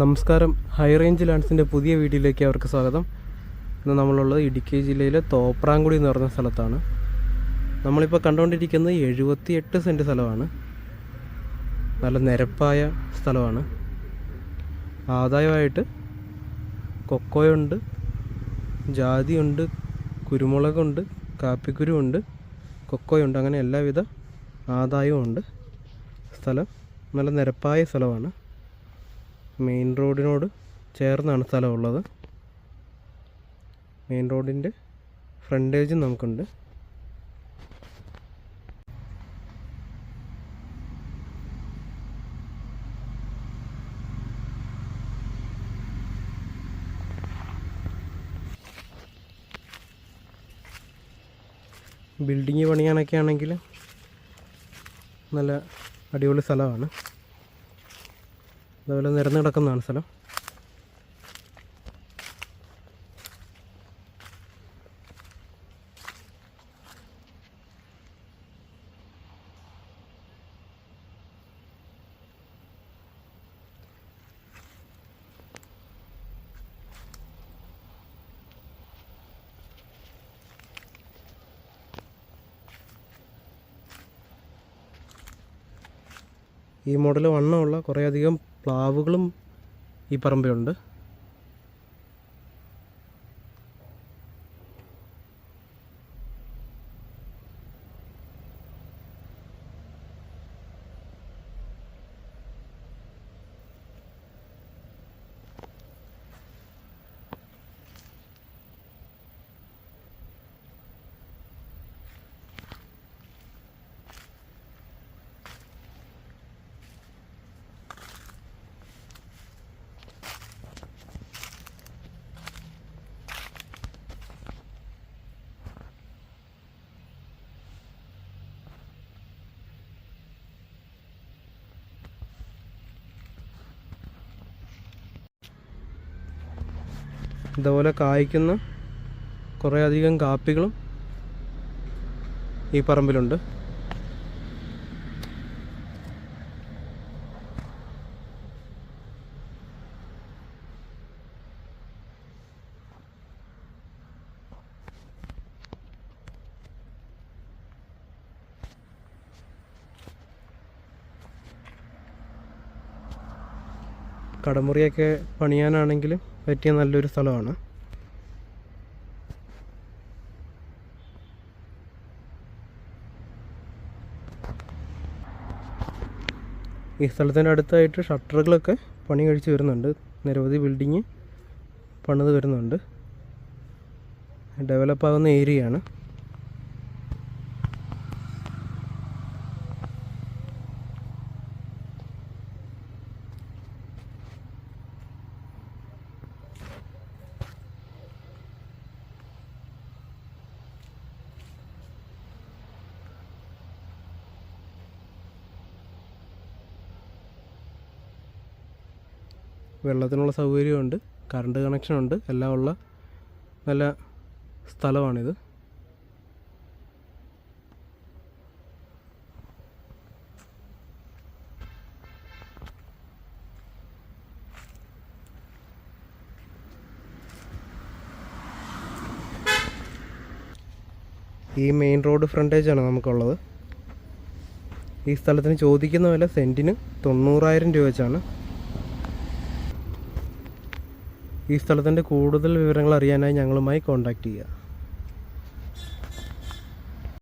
നമസ്കാരം. High range ലാൻഡ്സിന്റെ പുതിയ വീഡിയോയിലേക്ക് അവർക്ക് സ്വാഗതം. ഇന്ന് നമ്മളുള്ളത് ഇടുക്കി ജില്ലയിലെ തോപ്രാങ്കുടി എന്ന് പറഞ്ഞ സ്ഥലത്താണ്. നമ്മളിപ്പോൾ കണ്ടുകൊണ്ടിരിക്കുന്നത് എഴുപത്തി എട്ട് സെന്റ് സ്ഥലമാണ്. നല്ല നിരപ്പായ സ്ഥലമാണ്. ആദായമായിട്ട് കൊക്കോയുണ്ട് ജാതിയുണ്ട് കുരുമുളകുണ്ട് കാപ്പിക്കുരുണ്ട് കൊക്കോയുണ്ട്. അങ്ങനെ എല്ലാവിധ ആദായവും ഉണ്ട് സ്ഥലം നല്ല നിരപ്പായ സ്ഥലമാണ്. മെയിൻ റോഡിനോട് ചേർന്നാണ് സ്ഥലമുള്ളത്. മെയിൻ റോഡിന്റെ ഫ്രണ്ടേജും നമുക്കുണ്ട്. ബിൽഡിങ് പണിയാനൊക്കെ ആണെങ്കിൽ നല്ല അടിപൊളി സ്ഥലമാണ്. അതുപോലെ നിരന്ന് കിടക്കുന്നതാണ് സ്ഥലം. ഈ മോഡൽ വണ്ണമുള്ള കുറേയധികം പ്ലാവുകളും ഈ പറമ്പിലുണ്ട് ഇതുപോലെ കായ്ക്കുന്ന. കുറേയധികം കാപ്പികളും ഈ പറമ്പിലുണ്ട്. കടമുറിയൊക്കെ പണിയാനാണെങ്കിലും പറ്റിയ നല്ലൊരു സ്ഥലമാണ്. ഈ സ്ഥലത്തിന്റെ അടുത്തായിട്ട് ഷട്ടറുകളൊക്കെ പണി കഴിച്ച് വരുന്നുണ്ട്. നിരവധി ബിൽഡിങ് പണിത് വരുന്നുണ്ട്. ഡെവലപ്പ് ആകുന്ന ഏരിയയാണ്. വെള്ളത്തിനുള്ള സൗകര്യമുണ്ട് കറണ്ട് കണക്ഷനുണ്ട് എല്ലാം ഉള്ള നല്ല സ്ഥലമാണിത്. ഈ മെയിൻ റോഡ് ഫ്രണ്ടേജാണ് നമുക്കുള്ളത്. ഈ സ്ഥലത്തിന് ചോദിക്കുന്ന വില സെന്റിന് തൊണ്ണൂറായിരം രൂപ വെച്ചാണ്. ഈ സ്ഥലത്തിന്റെ കൂടുതൽ വിവരങ്ങൾ അറിയാനായി ഞങ്ങളുമായി കോൺടാക്റ്റ് ചെയ്യുക.